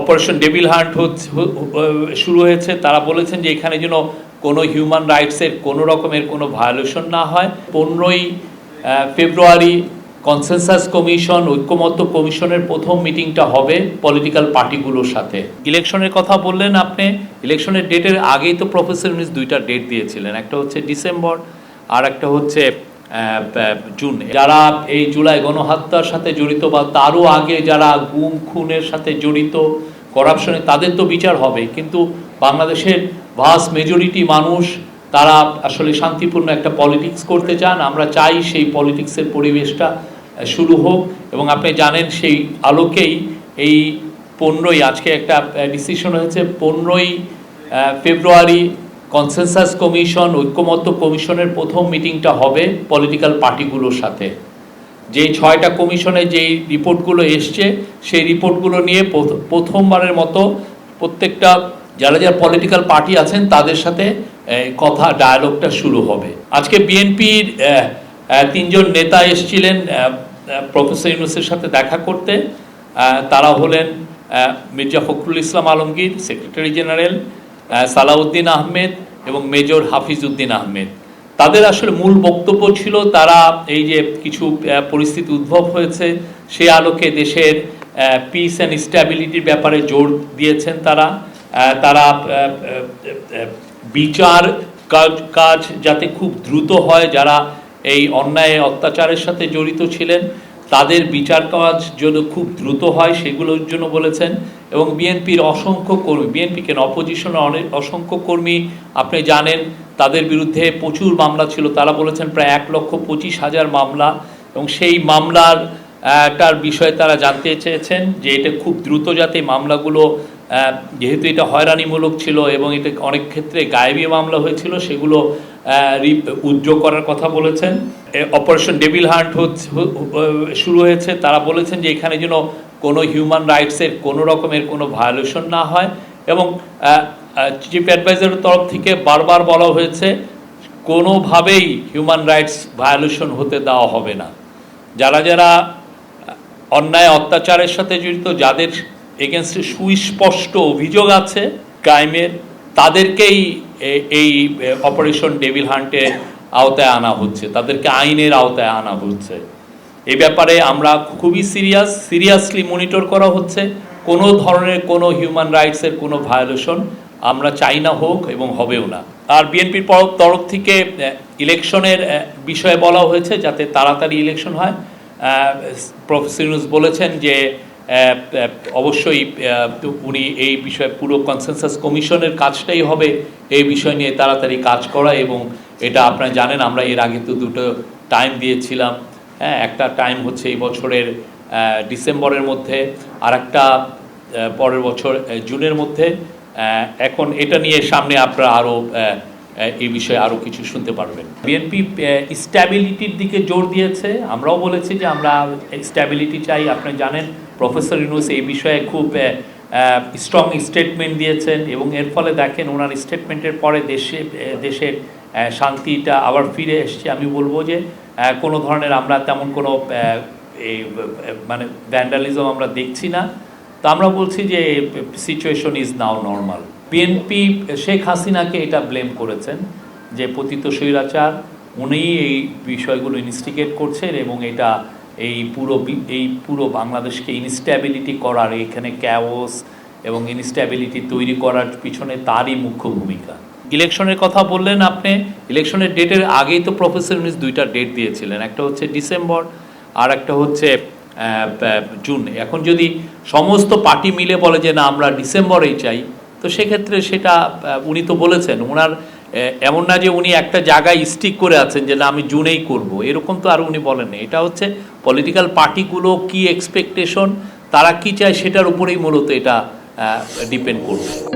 Operation devil hunt শুরু হয়েছে। তারা বলেছেন যে এখানে যেন কোনো হিউম্যান রাইটসের কোনো রকমের কোনো ভায়োলেশন না হয়। পনেরোই ফেব্রুয়ারি কনসেনসাস কমিশন ঐক্যমত্য কমিশনের প্রথম মিটিংটা হবে পলিটিক্যাল পার্টিগুলোর সাথে। ইলেকশনের কথা বললেন আপনি। ইলেকশনের ডেটের আগেই তো প্রফেসর মিস দুইটা ডেট দিয়েছিলেন। একটা হচ্ছে ডিসেম্বর আর একটা হচ্ছে জুন যারা এই জুলাই গণহত্যার সাথে জড়িত বা তারও আগে যারা গুম, খুনের সাথে জড়িত করাপশনে তাদের তো বিচার হবে। কিন্তু বাংলাদেশের ভাস মেজরিটি মানুষ, তারা আসলে শান্তিপূর্ণ একটা পলিটিক্স করতে চান। আমরা চাই সেই পলিটিক্সের পরিবেশটা শুরু হোক। এবং আপনি জানেন সেই আলোকেই এই পনেরোই, আজকে একটা ডিসিশন হয়েছে, পনেরোই ফেব্রুয়ারি কনসেনসাস কমিশন ঐক্যমত্য কমিশনের প্রথম মিটিংটা হবে পলিটিক্যাল পার্টিগুলোর সাথে। যে ছয়টা কমিশনে যেই রিপোর্টগুলো এসছে, সেই রিপোর্টগুলো নিয়ে প্রথ- প্রথমবারের মতো প্রত্যেকটা যারা যারা পলিটিক্যাল পার্টি আছেন, তাদের সাথে কথা ডায়ালগটা শুরু হবে। আজকে বিএনপির তিনজন নেতা এসছিলেন প্রফেসর ইউনুসের সাথে দেখা করতে। তারা হলেন মির্জা ফখরুল ইসলাম আলমগীর সেক্রেটারি জেনারেল সালাউদ্দিন আহমেদ এবং মেজর হাফিজ উদ্দিন আহমেদ। তাদের আসলে মূল বক্তব্য ছিল তারা এই যে কিছু পরিস্থিতি উদ্ভব হয়েছে, সে আলোকে দেশের পিস অ্যান্ড স্ট্যাবিলিটির ব্যাপারে জোর দিয়েছেন তারা। তারা বিচার কাজ কাজ যাতে খুব দ্রুত হয়, যারা এই অন্যায় অত্যাচারের সাথে জড়িত ছিলেন। তাদের বিচার কাজ যেন খুব দ্রুত হয় সেগুলোর জন্য বলেছেন। এবং বিএনপির অসংখ্য কর্মী, বিএনপি কেন অপোজিশনের অনেক অসংখ্য কর্মী, আপনি জানেন, তাদের বিরুদ্ধে প্রচুর মামলা ছিল। তারা বলেছেন প্রায় এক লক্ষ পঁচিশ হাজার মামলা। এবং সেই মামলার টার বিষয়ে তারা জানতে চেয়েছেন যে এটা খুব দ্রুত যাতে মামলাগুলো যেহেতু এটা হয়রানিমূলক ছিল এবং এটা অনেক ক্ষেত্রে গায়েবী মামলা হয়েছিল, সেগুলো উদ্র করার কথা বলেছেন। অপারেশন ডেভিল হান্ট শুরু হয়েছে। তারা বলেছেন যে এখানে যেন কোনো হিউম্যান রাইটসের কোনো রকমের কোনো ভায়োলেশন না হয় এবং চিফ অ্যাডভাইজারের তরফ থেকে বারবার বলা হয়েছে, কোনোভাবেই হিউম্যান রাইটস ভায়োলেশন হতে দেওয়া হবে না। যারা যারা অন্যায় অত্যাচারের সাথে জড়িত, যাদের এগেনস্টে সুস্পষ্ট অভিযোগ আছে ক্রাইমের তাদেরকেই এই অপারেশন ডেভিল হান্টে আওতায় আনা হচ্ছে, তাদেরকে আইনের আওতায় আনা হচ্ছে। এ ব্যাপারে আমরা খুবই সিরিয়াস, সিরিয়াসলি মনিটর করা হচ্ছে। কোনো ধরনের কোনো হিউম্যান রাইটসের কোনো ভায়োলেশন আমরা চাই না হোক এবং হবেও না। আর বিএনপির তরফ থেকে ইলেকশনের বিষয়ে বলা হয়েছে যাতে তাড়াতাড়ি ইলেকশন হয়। প্রফেসর বলেছেন যে অবশ্যই উনি এই বিষয়ে পুরো কনসেনসাস কমিশনের কাজটাই হবে। এই বিষয় নিয়ে তাড়াতাড়ি কাজ করা এবং এটা আপনারা জানেন, আমরা এর আগে তো দুটো টাইম দিয়েছিলাম। হ্যাঁ একটা টাইম হচ্ছে এই বছরের ডিসেম্বরের মধ্যে আর একটা পরের বছর জুনের মধ্যে। এখন এটা নিয়ে সামনে আপনারা আরও এই বিষয়ে আরও কিছু শুনতে পারবেন। বিএনপি স্ট্যাবিলিটির দিকে জোর দিয়েছে। আমরাও বলেছি যে আমরা স্ট্যাবিলিটি চাই, আপনি জানেন। প্রফেসর ইউনুস এই বিষয়ে খুব স্ট্রং স্টেটমেন্ট দিয়েছেন এবং এর ফলে দেখেন ওনার স্টেটমেন্টের পরে দেশে দেশের শান্তিটা আবার ফিরে এসছে। আমি বলব যে কোনো ধরনের আমরা তেমন কোনো এই মানে ভ্যান্ডালিজম আমরা দেখছি না। তো আমরা বলছি যে situation is now normal BNP Sheikh হাসিনাকে এটা ব্লেম করেছেন যে, পতিত স্বৈরাচার উনি এই বিষয়গুলো ইনস্টিগেট করছেন এবং এটা এই পুরো এই পুরো বাংলাদেশকে ইনস্ট্যাবিলিটি করার, এখানে ক্যাওস এবং ইনস্ট্যাবিলিটি তৈরি করার পিছনে তারই মুখ্য ভূমিকা। ইলেকশনের কথা বললেন আপনি, ইলেকশনের ডেটের আগেই তো প্রফেসর ইউনিস দুইটা ডেট দিয়েছিলেন, একটা হচ্ছে ডিসেম্বর আর একটা হচ্ছে জুন। এখন যদি সমস্ত পার্টি মিলে বলে যে না, আমরা ডিসেম্বরেই চাই, তো সেক্ষেত্রে সেটা উনি তো বলেছেন ওনার এমন না যে উনি একটা জায়গায় স্টিক করে আছেন যে, না, আমি জুনেই করব। এরকম তো আর উনি বলেননি এটা হচ্ছে পলিটিক্যাল পার্টিগুলো কি এক্সপেকটেশন তারা কি চায় সেটার উপরেই মূলত এটা ডিপেন্ড করবে।